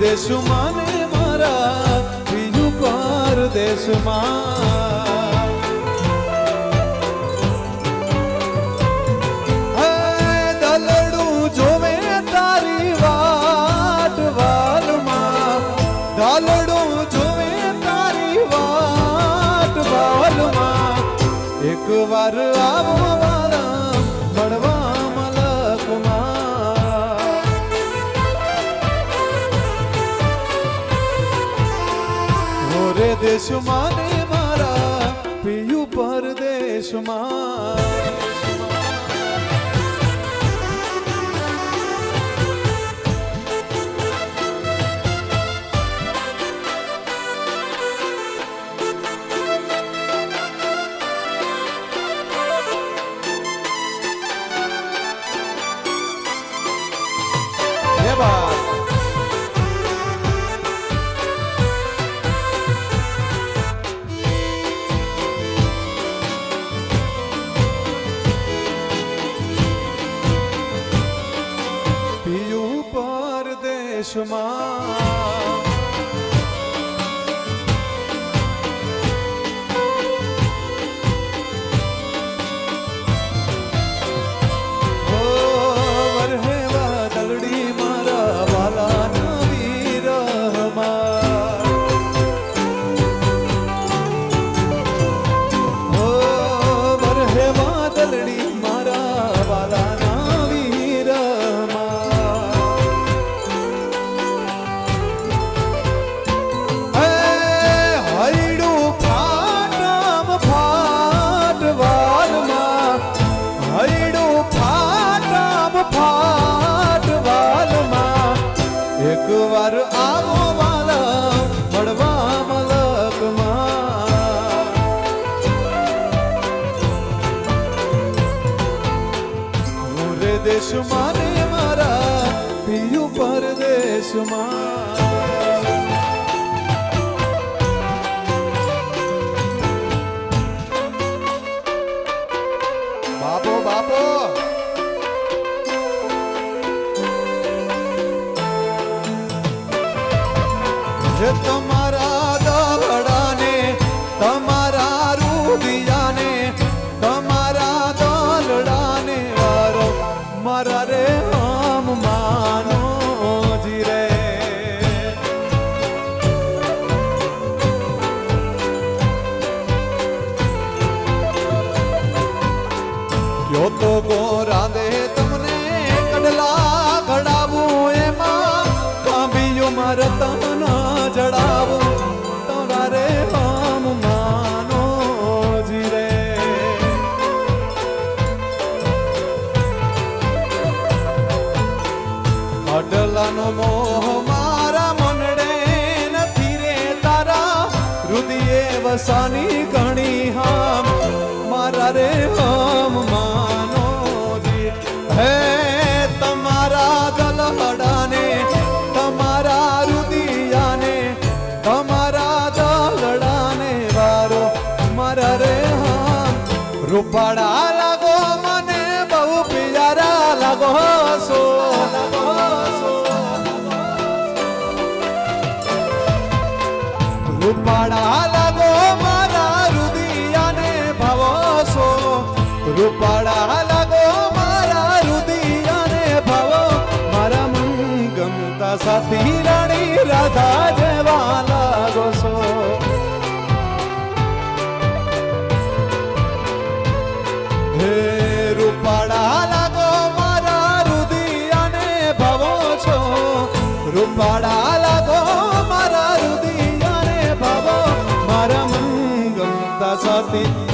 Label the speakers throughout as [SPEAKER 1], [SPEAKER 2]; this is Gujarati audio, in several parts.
[SPEAKER 1] દેશમાં ને મારા, બીજું પરદેશમાં દેશમાં દલડું, જોવે તારી દલડું, જોવે તારી વાલમાં. એક વાર આવો દેશમાં ને મારા પિયું પરદેશમાં પરદેશમાં બાપો યો તો ગોરા દે તમને કડલા ઘડાવું એમાં. કાંબીયું મારે તમન જડાવું તમારે હમ માનો જીરે. મોહ મારા મનડે નથી તારા. હૃદયે વસાની ઘણી હામ. મારા રે રૂપાડા લાગો, મને બહુ પિયારા લાગો સો રૂપાળા લાગો, મારા રુદિયાને ભાવો છો રૂપાળા લાગો, મારા રુદિયાને ભાવો. મારા મન ગમતા સાથી રાણી રાધા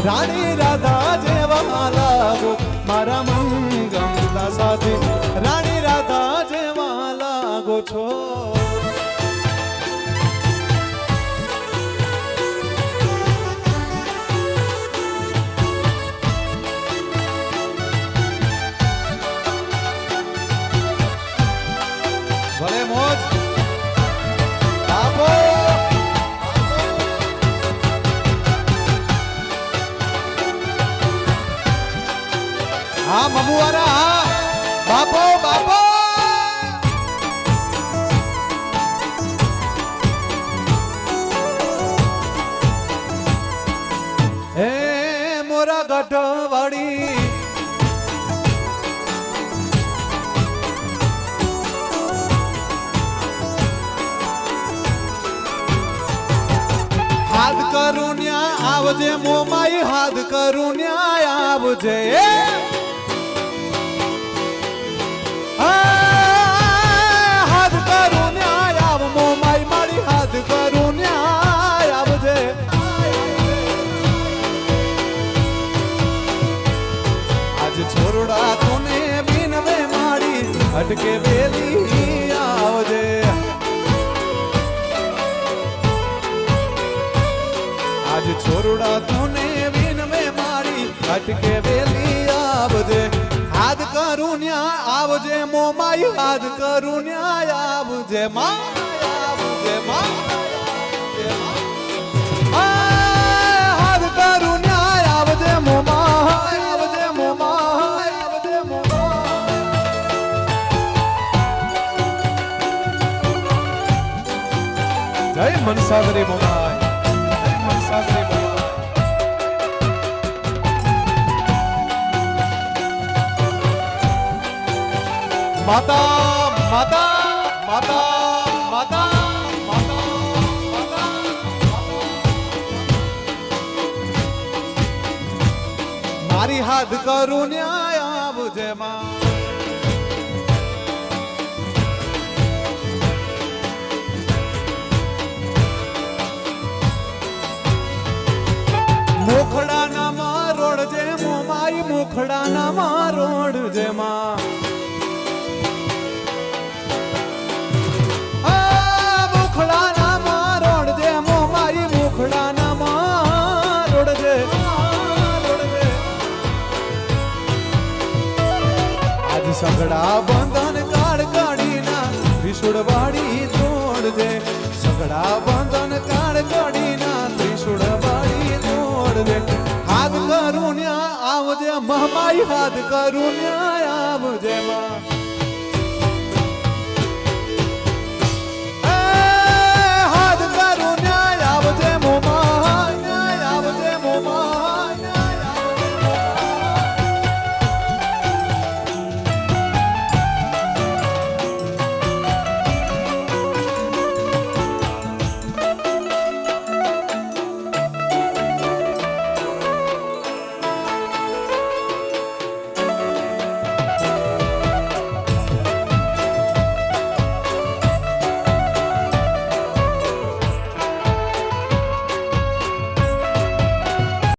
[SPEAKER 1] રાણી રાધા જેવા લાગો મારા સાથે સાથી. રાણી રાધા જેવા લાગો છો. મમુવારા. હા બાપો બાપો. હે મોરા ગઢવાડી હાથ કરું ન્યા આવજે મોમાઈ હાથ કરું ન્યા આવજે. માડી અટકે વેલી આવજે. આજ છોરડા તુને વિન મે મારી અટકે વેલી આવજે. હાથ કરું ન્યા આવજે, મો માય હાથ કરું ન્યા આવજે. માં જય મનસાગરી બોલાય. જય મનસાગરી માતા માતા માતા માતા માતા મારી હાથ કરું ન્યાય આવજે માં સગડા બંધન કાળ કાઢીના ત્રિશુળવાડી તોડજે સગડા બંધન કાળ કાઢીના ત્રિશુળવાડી તોડજે હાથ કરું ન્યા આવજે, મહમાઈ હાથ કરું ન્યા આવજે, માં.